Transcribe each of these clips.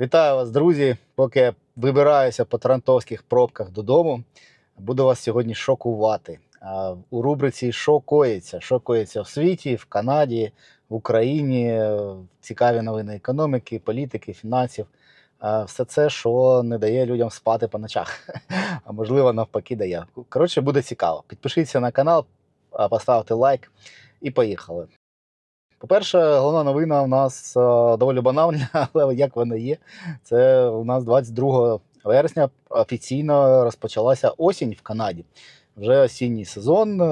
Вітаю вас, друзі! Поки я вибираюся по тарантовських пробках додому, буду вас сьогодні шокувати. У рубриці Що коїться? Що коїться в світі, в Канаді, в Україні, цікаві новини економіки, політики, фінансів. Все це, що не дає людям спати по ночах, а можливо, навпаки, дає. Коротше, буде цікаво. Підпишіться на канал, поставте лайк і поїхали. По-перше, головна новина у нас е, доволі банальна, але як вона є, це у нас 22 вересня офіційно розпочалася осінь в Канаді. Вже осінній сезон. е,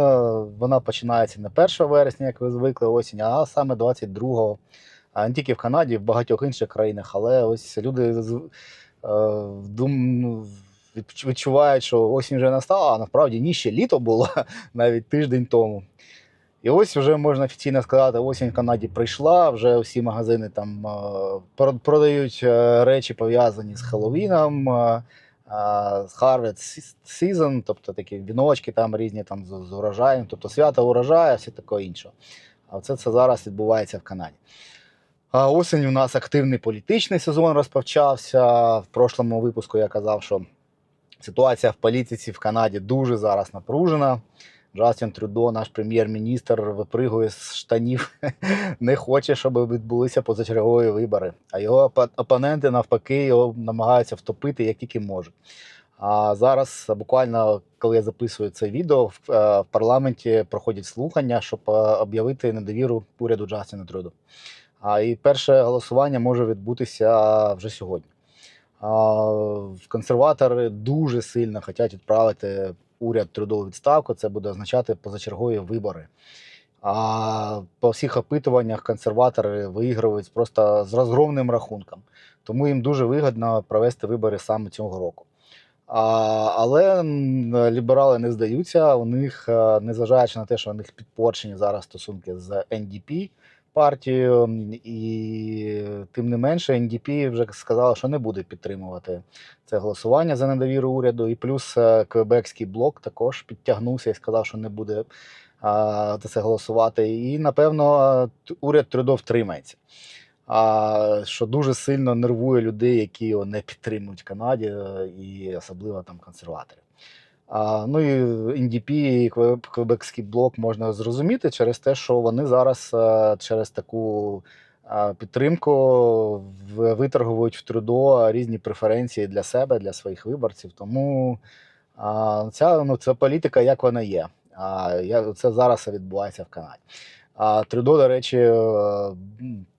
Вона починається не 1 вересня, як ви звикли осінь, а саме 22-го. А не тільки в Канаді, в багатьох інших країнах. Але ось люди е, ну, відч- відчувають, що осінь вже настала, а насправді ні, ще літо було навіть тиждень тому. І ось вже можна офіційно сказати, осінь в Канаді прийшла. Вже всі магазини там е, продають е, речі пов'язані з Хеллоуіном, е, з Harvest Season, тобто такі віночки там різні там з, урожаєм, тобто свято урожаю, все таке інше. А це, це зараз відбувається в Канаді. А осінь у нас активний політичний сезон розпочався. В прошлому випуску я казав, що ситуація в політиці в Канаді дуже зараз напружена. Джастін Трюдо, наш прем'єр-міністр, випригує з штанів, не хоче, щоб відбулися позачергові вибори. А його опоненти навпаки його намагаються втопити як тільки можуть. А зараз, буквально, коли я записую це відео, в, е, парламенті проходять слухання, щоб е, об'явити недовіру уряду Джастіна Трюдо. А і перше голосування може відбутися вже сьогодні. Консерватори дуже сильно хочуть відправити уряд Трюдо у відставку. Це буде означати позачергові вибори. А по всіх опитуваннях консерватори виіграють просто з розгромним рахунком. Тому їм дуже вигідно провести вибори саме цього року. А, але ліберали не здаються. У них, е, незважаючи на те, що у них підпорчені зараз стосунки з НДП партією, м, і тим не менше, НДП вже сказала, що не буде підтримувати це голосування за недовіру уряду. І плюс е, Квебекський блок також підтягнувся і сказав, що не буде за це голосувати. І напевно уряд Трюдо втримається. А, що дуже сильно нервує людей, які його не підтримують в Канаді, е, і особливо там консерваторів. А, ну і НДП і Кве- Квебекський блок можна зрозуміти через те, що вони зараз е, через таку е, підтримку виторгують в Трудо різні преференції для себе, для своїх виборців. Тому а, ця, ну, це політика, як вона є. А, я, це зараз відбувається в Канаді. А Трюдо, до речі, е,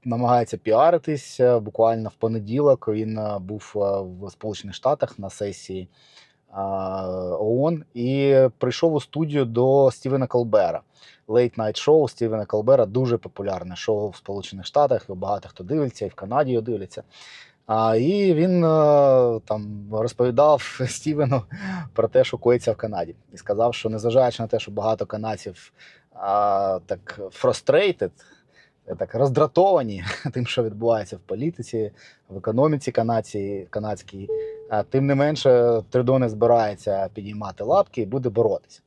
намагається піаритись. Е, Буквально в понеділок він е, був е, в Сполучених Штатах на сесії ООН і прийшов у студію до Стівена Колбера. Late Night Show Стівена Колбера дуже популярне шоу в Сполучених Штатах. Багато хто дивиться, і в Канаді його дивляться. А, і він е, там розповідав Стівену про те, що коїться в Канаді, і сказав, що незважаючи на те, що багато канадців а, так е, так роздратовані тим, що відбувається в політиці, в економіці канадській, тим не менше Трюдо не збирається підіймати лапки і буде боротися.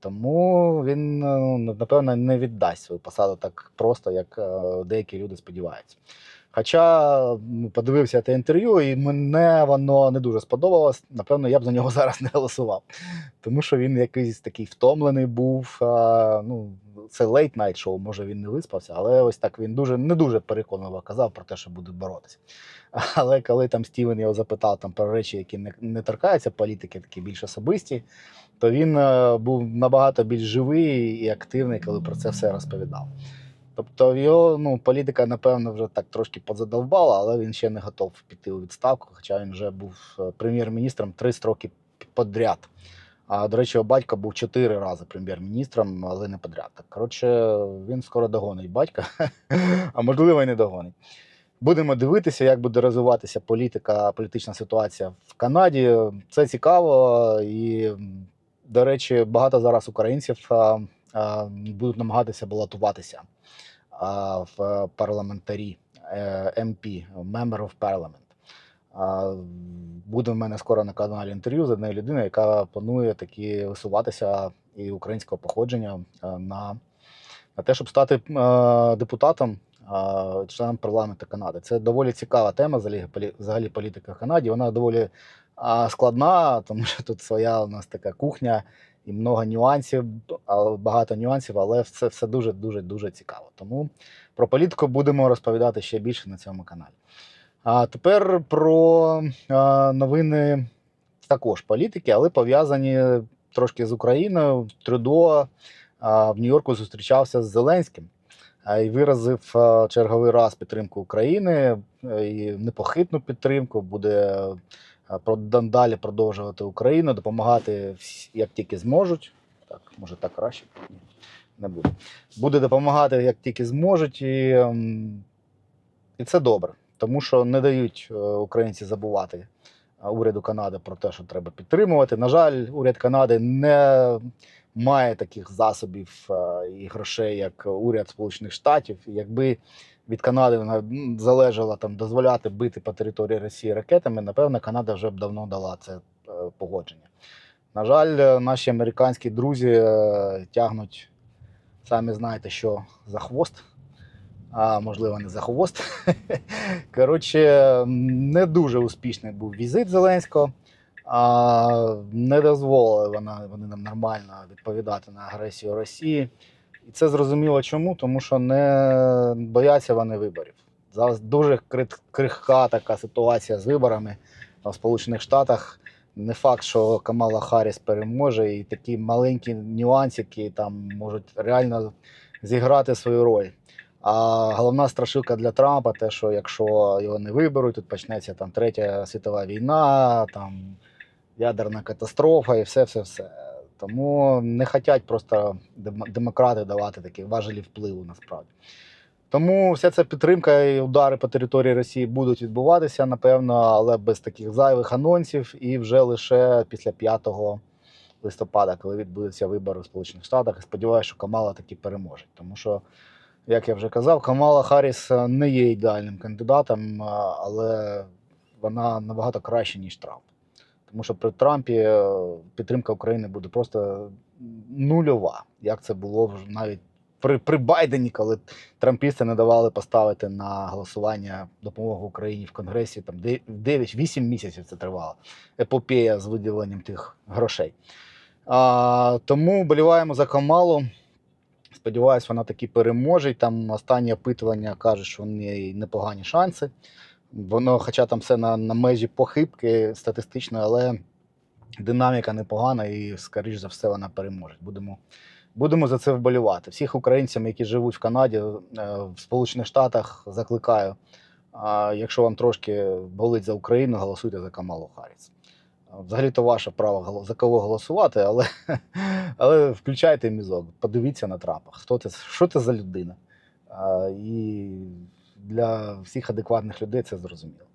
Тому він ну, напевно не віддасть свою посаду так просто, як е, деякі люди сподіваються. Хоча подивився те інтерв'ю, і мене воно не дуже сподобалось. Напевно, я б за нього зараз не голосував. Тому що він якийсь такий втомлений був. Ну, це night шоу, може він не виспався, але ось так він дуже не дуже переконливо казав про те, що буде боротися. Але коли там Стівен його запитав там про речі, які не, не торкаються політики, такі більш особисті, то він е, був набагато більш живий і активний, коли про це все розповідав. Тобто його ну, політика, напевно, вже так трошки позадовбала, але він ще не готов піти у відставку, хоча він вже був е, прем'єр-міністром три строки подряд. А до речі, його батько був чотири рази прем'єр-міністром, але не подряд. Так, коротше, він скоро догонить батька, а можливо, і не догонить. Будемо дивитися, як буде розвиватися політика, політична ситуація в Канаді. Це цікаво, і, до речі, багато зараз українців будуть намагатися балотуватися в парламентарі MP, Member of Parliament. Буде в мене скоро на каналі інтерв'ю з однією людиною, яка планує таки висуватися і українського походження на, на те, щоб стати депутатом членом парламенту Канади. Це доволі цікава тема взагалі політика в Канаді. Вона доволі складна, тому що тут своя у нас така кухня і много нюансів, багато нюансів, але це все дуже дуже дуже цікаво. Тому про політику будемо розповідати ще більше на цьому каналі. А тепер про новини також політики, але пов'язані трошки з Україною. Трюдо в Нью-Йорку зустрічався з Зеленським і виразив черговий раз підтримку України е, і непохитну підтримку. Буде далі продовжувати Україну, допомагати як тільки зможуть. Так, може так краще? Ні, не буде. Буде допомагати як тільки зможуть, і, ем, і це добре, тому що не дають е, українці забувати уряду Канади про те, що треба підтримувати. На жаль, уряд Канади не має таких засобів е, і грошей, як уряд Сполучених Штатів. Якби від Канади вона залежала там дозволяти бити по території Росії ракетами, напевно, Канада вже б давно дала це е, погодження. На жаль, е, наші американські друзі е, тягнуть, самі знаєте, що за хвост. А можливо, не за хвост. Коротше, не дуже успішний був візит Зеленського. А, не дозволили вона, вони нам нормально відповідати на агресію Росії. І це зрозуміло чому, тому що не бояться вони виборів. Зараз дуже крихка така ситуація з виборами в Сполучених Штатах. Не факт, що Камала Харріс переможе, і такі маленькі нюансики там можуть реально зіграти свою роль. А головна страшилка для Трампа те, що якщо його не виберуть, тут почнеться там третя світова війна, там ядерна катастрофа і все, все, все. Тому не хочуть просто демократи давати такі важелі впливу насправді. Тому вся ця підтримка і удари по території Росії будуть відбуватися, напевно, але без таких зайвих анонсів, і вже лише після 5 листопада, коли відбудуться вибори в Сполучених Штатах. І сподіваюся, що Камала таки переможе. Тому що, як я вже казав, Камала Харріс е, не є ідеальним кандидатом, е, але вона набагато краще, ніж Трамп. Тому що при Трампі е, підтримка України буде просто нульова, як це було вже навіть при, при Байдені, коли трампісти не давали поставити на голосування допомогу Україні в Конгресі. Там 9-8 місяців це тривало. Епопея з виділенням тих грошей. А, тому боліваємо за Камалу. Сподіваюсь, вона таки переможе. Там останні опитування кажуть, що в неї непогані шанси. Воно, хоча там все на, на межі похибки статистичної, але динаміка непогана і, скоріш за все, вона переможе. Будемо, будемо за це вболівати. Всіх українцям, які живуть в Канаді, е, в Сполучених Штатах, закликаю. А якщо вам трошки болить за Україну, голосуйте за Камалу Харріс. Взагалі-то ваше право за кого голосувати, але, але включайте мізок, подивіться на Трампа. Хто це, що це за людина? А, і для всіх адекватних людей це зрозуміло.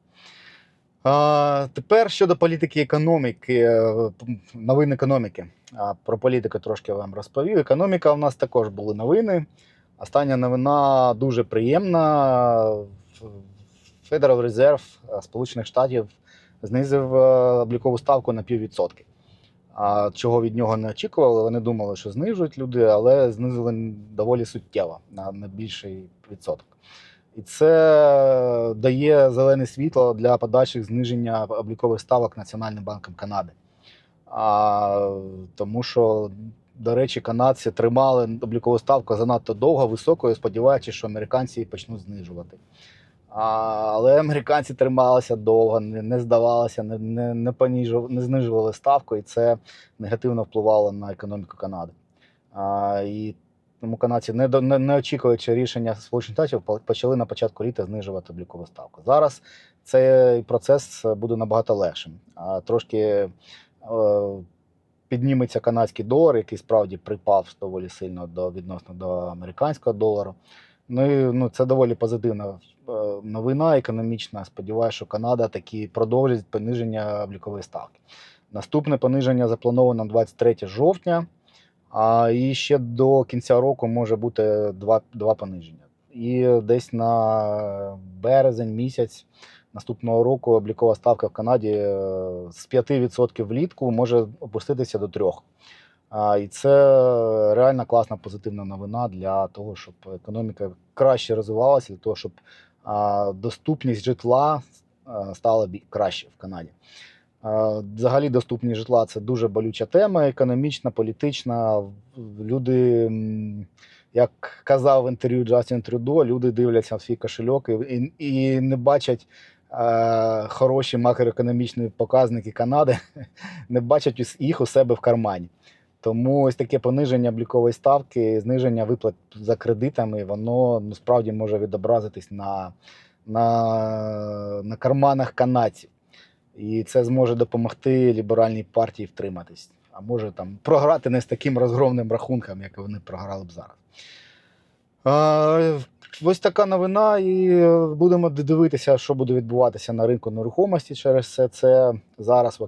А, тепер щодо політики економіки, е, новин економіки. А, про політику трошки вам розповів. Економіка у нас також були новини. Остання новина дуже приємна. Федерал Резерв е, Сполучених Штатів знизив е, облікову ставку на піввідсотки. Чого від нього не очікували, вони думали, що знижують люди, але знизили доволі суттєво на більший відсоток. І це дає зелене світло для подальших зниження облікових ставок Національним банком Канади. А, тому що, до речі, канадці тримали облікову ставку занадто довго, високою, сподіваючись, що американці її почнуть знижувати. А, але американці трималися довго, не, не здавалися, не, не, не, поніжу- не знижували ставку, і це негативно впливало на економіку Канади. А, і тому канадці, не, не, не очікуючи рішення Сполучених Штатів, почали на початку літа знижувати облікову ставку. Зараз цей процес буде набагато легшим. А трошки е, підніметься канадський долар, який справді припав доволі сильно до відносно до американського долару. Ну і ну, це доволі позитивна е, новина економічна. Сподіваюся, що Канада таки продовжить пониження облікової ставки. Наступне пониження заплановано на 23 жовтня, а і ще до кінця року може бути два, два пониження. І десь на березень місяць наступного року облікова ставка в Канаді е, з 5% влітку може опуститися до 3%. А, і це реально класна позитивна новина для того, щоб економіка краще розвивалася, для того, щоб а, доступність житла стала краще в Канаді. Взагалі, доступність житла це дуже болюча тема, економічна, політична. Люди, як казав в інтерв'ю Джастін Трюдо, люди дивляться в свій кошельок і, і, не бачать е, хороші макроекономічні показники Канади, не бачать їх у себе в кармані. Тому ось таке пониження облікової ставки, зниження виплат за кредитами, воно ну, справді може відобразитись на, на, на карманах канадців. І це зможе допомогти ліберальній партії втриматись. А може там програти не з таким розгромним рахунком, як вони програли б зараз. А, ось така новина, і е, будемо дивитися, що буде відбуватися на ринку нерухомості через все це. Зараз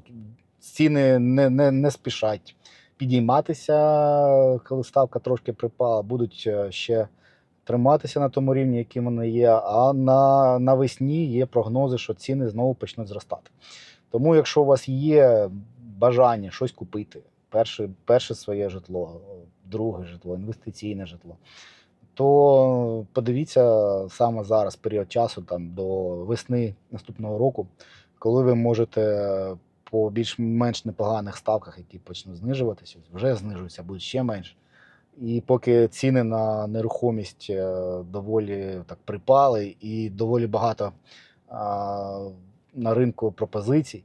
ціни не, не, не спішать підійматися, коли ставка трошки припала, будуть е, ще триматися на тому рівні, яким вони є. А на, навесні є прогнози, що ціни знову почнуть зростати. Тому, якщо у вас є бажання щось купити, перше, перше своє житло, друге житло, інвестиційне житло, то подивіться саме зараз, період часу, там до весни наступного року, коли ви можете по більш-менш непоганих ставках, які почнуть знижуватися, вже знижуються, будуть ще менше. І поки ціни на нерухомість е, доволі так припали, і доволі багато на ринку пропозицій,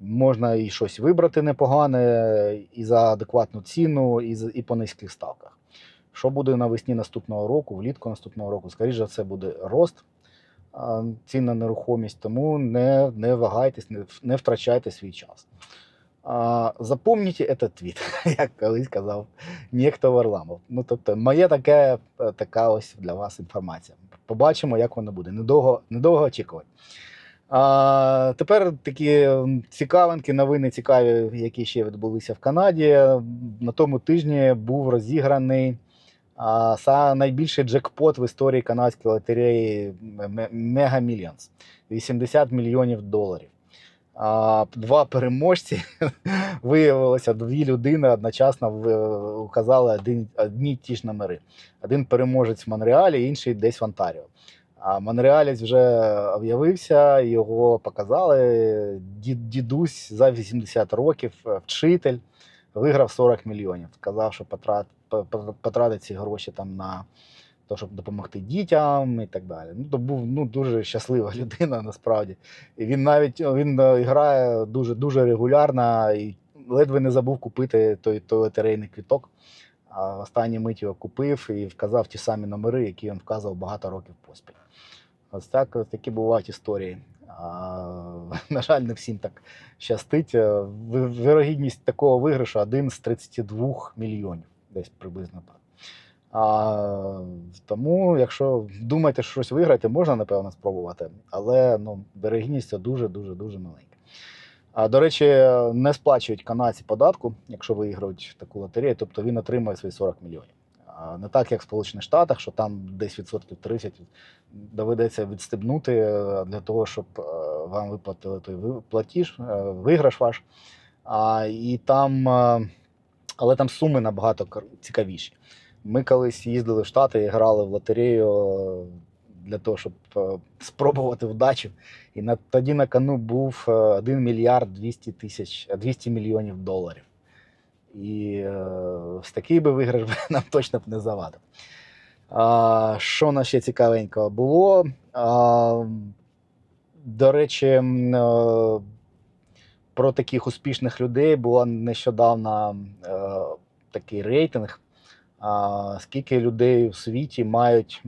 можна і щось вибрати непогане, і за адекватну ціну, і, і по низьких ставках. Що буде навесні наступного року, влітку наступного року, скоріше за все, буде рост цін на нерухомість, тому не, не вагайтесь, не, не втрачайте свій час. Запомніть этот твіт, як колись казав Нєхто Варламов. Ну, тобто, моє таке, е, така ось для вас інформація. Побачимо, як воно буде. Недовго, недовго очікувати. А, тепер такі цікавинки, новини цікаві, які ще відбулися в Канаді. На тому тижні був розіграний а, найбільший джекпот в історії канадської лотереї Мега Мільйонс 80 мільйонів доларів. А, два переможці виявилося дві людини одночасно в- указали один, одні ті ж номери. Один переможець в Монреалі, інший десь в Онтаріо. А Монреалець вже об'явився, його показали. Ді- Дідусь за 80 років, е, вчитель, виграв 40 мільйонів. Сказав, що потрат, по- по- потратить ці гроші там на те, щоб допомогти дітям і так далі. Ну, то був ну, дуже щаслива людина насправді. І він навіть він е, грає дуже дуже регулярно і ледве не забув купити той, той лотерейний квіток. А в останній мить його купив і вказав ті самі номери, які він вказував багато років поспіль. Ось так ось такі бувають історії. А, на жаль, не всім так щастить. Е, Вирогідність такого виграшу один з 32 мільйонів, десь приблизно так. А, тому, якщо думаєте, що щось виграти, можна, напевно, спробувати, але ну, вирогідність це дуже-дуже дуже маленька. А, до речі, не сплачують канадці податку, якщо виграють таку лотерею, тобто він отримує свої 40 мільйонів. А Не так, як в Сполучених Штатах, що там десь відсотків 30 доведеться відстебнути е, для того, щоб е, вам виплатили той платіж, е, виграш ваш. А, і там, але там суми набагато цікавіші. Ми колись їздили в Штати і грали в лотерею е, для того, щоб е, спробувати вдачу. І на, тоді на кону був е, 1 мільярд 200 тисяч, е, 200 мільйонів доларів. І е, ось такий би виграш нам точно б не завадив. А, що нас ще цікавенького було? А, до речі, е, про таких успішних людей було нещодавно е, такий рейтинг. Скільки людей у світі мають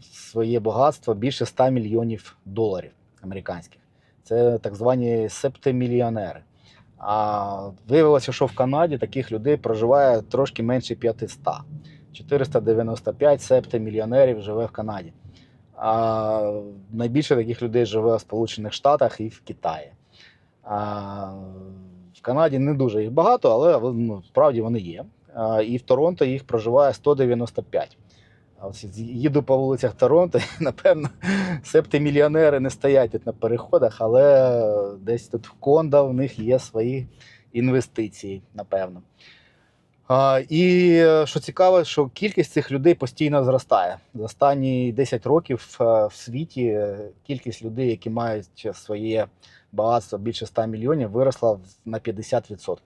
своє багатство більше 100 мільйонів доларів американських. Це так звані септимільйонери. А виявилося, що в Канаді таких людей проживає трошки менше 500. 495 септимільйонерів живе в Канаді. А найбільше таких людей живе в Сполучених Штатах і в Китаї. А, в Канаді не дуже їх багато, але ну, справді вони є. І в Торонто їх проживає 195. А їду по вулицях Торонто, і, напевно, септимільйонери не стоять тут на переходах, але десь тут в кондо в них є свої інвестиції, напевно. І е, що цікаво, що кількість цих людей постійно зростає. За останні 10 років е, в світі е, кількість людей, які мають своє багатство більше 100 мільйонів, виросла на 50%.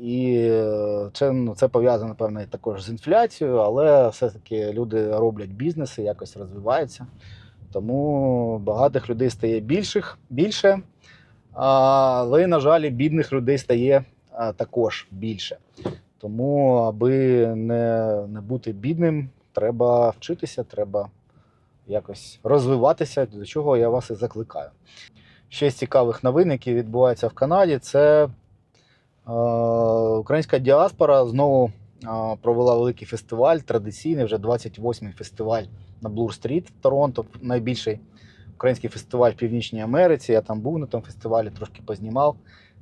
І е, це, ну, це пов'язано, напевно, також з інфляцією, але все-таки люди роблять бізнеси, якось розвиваються. Тому багатих людей стає більших, більше, але, на жаль, бідних людей стає також більше. Тому, аби не, не бути бідним, треба вчитися, треба якось розвиватися, до чого я вас і закликаю. Ще з цікавих новин, які відбуваються в Канаді, це українська діаспора знову провела великий фестиваль, традиційний, вже 28-й фестиваль на Блур-стріт в Торонто, найбільший український фестиваль в Північній Америці. Я там був на тому фестивалі, трошки познімав.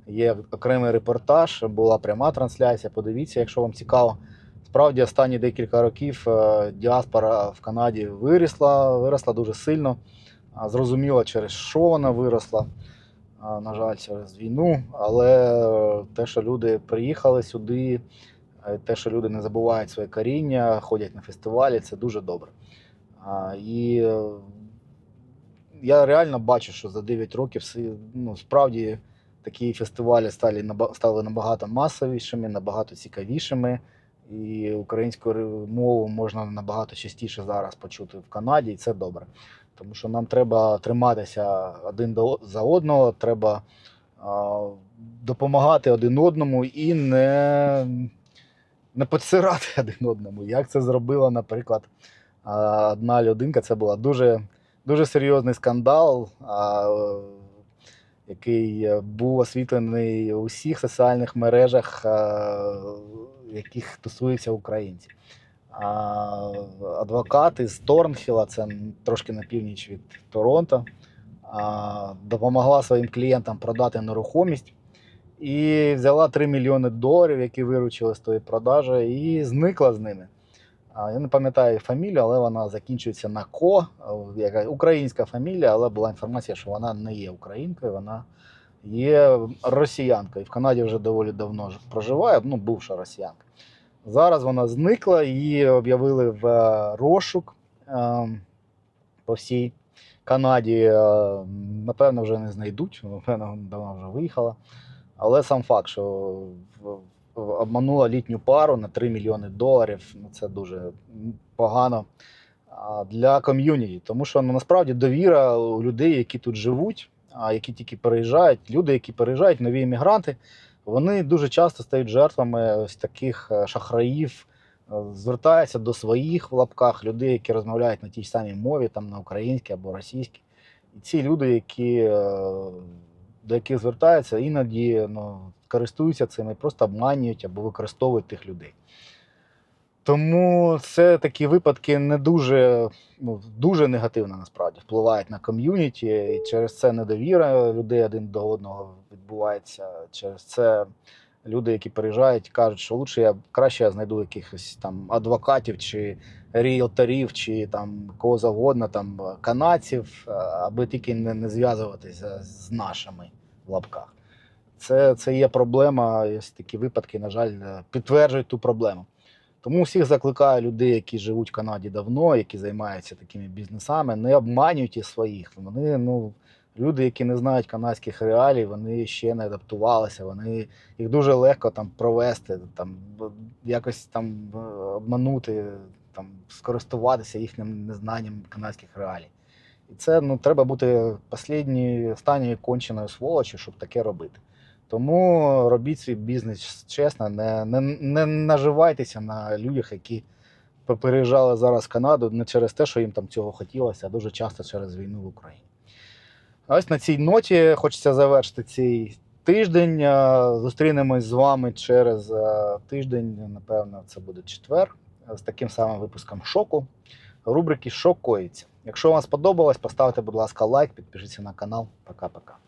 Є окремий репортаж, була пряма трансляція. Подивіться, якщо вам цікаво. Справді, останні декілька років е, діаспора в Канаді виросла, виросла дуже сильно. Зрозуміло, через що вона виросла. На жаль, через війну. Але е, те, що люди приїхали сюди, е, те, що люди не забувають своє коріння, ходять на фестивалі, це дуже добре. І е, я реально бачу, що за 9 років ну, справді такі фестивалі стали, набагато масовішими, набагато цікавішими. І українську мову можна набагато частіше зараз почути в Канаді, і це добре. Тому що нам треба триматися один за одного, треба допомагати один одному і не, не підсирати один одному. Як це зробила, наприклад, одна людинка. Це була дуже, дуже серйозний скандал, який був освітлений у всіх соціальних мережах, яких стосується українців. А, адвокат із Торнхіла, це трошки на північ від Торонто, допомогла своїм клієнтам продати нерухомість і взяла 3 мільйони доларів, які виручили з тої продажі, і зникла з ними. Я не пам'ятаю фамілію, але вона закінчується на Ко, яка українська фамілія, але була інформація, що вона не є українкою, вона є росіянкою. В Канаді вже доволі давно проживає, ну, бувша росіянка. Зараз вона зникла, її об'явили в е, розшук е, по всій Канаді. Е, Напевно, вже не знайдуть, напевно, давно вже виїхала. Але сам факт, що обманула літню пару на 3 мільйони доларів, ну це дуже погано для ком'юніті. Тому що ну, насправді довіра у людей, які тут живуть, а які тільки переїжджають, люди, які переїжджають, нові іммігранти, вони дуже часто стають жертвами ось таких е, шахраїв, е, звертаються до своїх в лапках людей, які розмовляють на тій самій мові, там на українській або російській. І ці люди, які, е, до яких звертаються, іноді ну, користуються цим і просто обманюють або використовують тих людей. Тому це такі випадки не дуже, ну, дуже негативно насправді впливають на ком'юніті, і через це недовіра людей один до одного відбувається. Через це люди, які переїжджають, кажуть, що лучше я краще я знайду якихось там адвокатів чи ріелторів, чи там кого завгодно, там канадців, аби тільки не, не зв'язуватися з нашими в лапках. Це, це є проблема. Ось такі випадки, на жаль, підтверджують ту проблему. Тому всіх закликаю людей, які живуть в Канаді давно, які займаються такими бізнесами, не обманюйте своїх. Вони, ну, люди, які не знають канадських реалій, вони ще не адаптувалися, вони їх дуже легко там провести, там якось там обманути, там скористуватися їхнім незнанням канадських реалій. І це ну, треба бути останньою конченою сволочю, щоб таке робити. Тому робіть свій бізнес чесно, не, не, не наживайтеся на людях, які переїжджали зараз Канаду не через те, що їм там цього хотілося, а дуже часто через війну в Україні. Ось на цій ноті хочеться завершити цей тиждень. Е, Зустрінемось з вами через е, тиждень, напевно, це буде четвер, з таким самим випуском шоку. Рубрики Що коїться. Якщо вам сподобалось, поставте, будь ласка, лайк, підпишіться на канал. Пока-пока.